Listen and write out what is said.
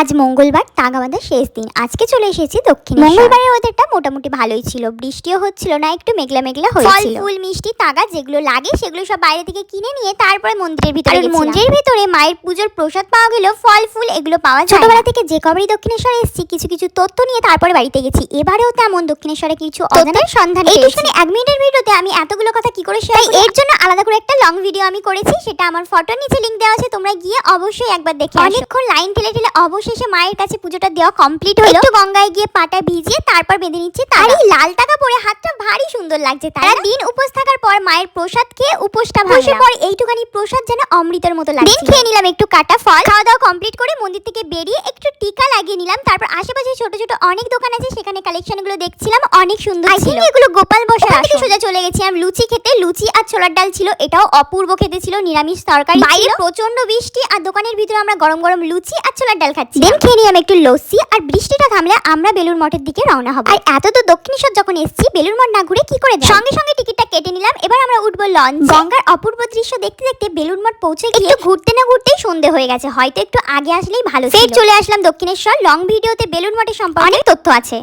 আজ মঙ্গলবার তাগাবাদের শেষ দিন। আজকে চলে এসেছি দক্ষিণ মঙ্গলবারের ওয়েদারটা মোটামুটি ভালোই ছিল। বৃষ্টিও হচ্ছিল না একটু মেঘলা মেঘলা ফল, হয়েছিল। ফুল মিষ্টি তাগা যেগুলো লাগে সেগুলো সব বাইরে থেকে কিনে নিয়ে তারপরে মন্দিরের ভিতরে মন্দিরের ভিতরে মায়ের পুজোর প্রসাদ পাওয়া গেল ফল ফুল এগুলো পাওয়া যায় ছোটবেলা থেকে যে কবারই দক্ষিণেশ্বরে এসেছি কিছু কিছু তথ্য নিয়ে তারপরে বাড়িতে গেছি। এবারেও তেমন দক্ষিণেশ্বরে কিছু অজানার সন্ধান এইটুখানি এক মিনিটের ভিডিওতে আমি এতগুলো কথা কি করে শেয়ার এর জন্য আলাদা করে লং ভিডিও আমি করেছি সেটা আমার ফটোর নিচে লিংক দেওয়া আছে তোমরা গিয়ে অবশ্যই একবার দেখে অনেকক্ষণ লাইন ঠেলে ঠেলে অবশেষে মায়ের কাছে পুজোটা দেওয়া কমপ্লিট হলো। একটু গঙ্গায় গিয়ে পাটা ভিজিয়ে তারপর বেঁধে নিচ্ছে তার এই লাল টাকা পরে হাতটা ভারী সুন্দর লাগছে তারা দিন উপোস থাকার পর মায়ের প্রসাদ খেয়ে উপোসটা বসে পর এইটুখানি প্রসাদ যেন অমৃতের মতো লাগছে দিন খেয়ে নিলাম একটু কাটা ফল। খাওয়া দাওয়া কমপ্লিট করে মন্দির থেকে বেরিয়ে একটু টিকা লাগিয়ে নিলাম। তারপর আশেপাশে ছোট ছোট অনেক দোকান আছে সেখানে কালেকশনগুলো দেখছিলাম অনেক সুন্দর ছিল। এগুলো গোপাল সোজা চলে গেছিলাম লুচি খেতে লুচি আর ছোলার ডাল ছিল এটাও অপূর্ব খেতে ছিল নিরামিষ তরকারি বাইরে প্রচণ্ড বৃষ্টি আর দোকানের ভিতরে আমরা গরম গরম লুচি আর ছোলার ডাল খাচ্ছি। দেন খেয়ে নিলাম একটু লস্যি আর বৃষ্টিটা থামলে আমরা বেলুর মঠের দিকে রওনা হব। আর এত তো দক্ষিণেশ্বর যখন এসেছি বেলুর মঠ না ঘুরে কি করে? সঙ্গে সঙ্গে টিকিটটা কেটে নিলাম এবার আমরা উঠবো লঞ্চ। গঙ্গার অপূর্ব দৃশ্য দেখতে দেখতে বেলুর মঠ পৌঁছে গিয়ে একটু ঘুরতে না ঘুরতেই সন্ধে হয়ে গেছে হয়তো একটু আগে আসলেই ভালো ফের চলে আসলাম দক্ষিণেশ্বর। লং ভিডিওতে বেলুর মঠের সম্পর্কে অনেক তথ্য আছে।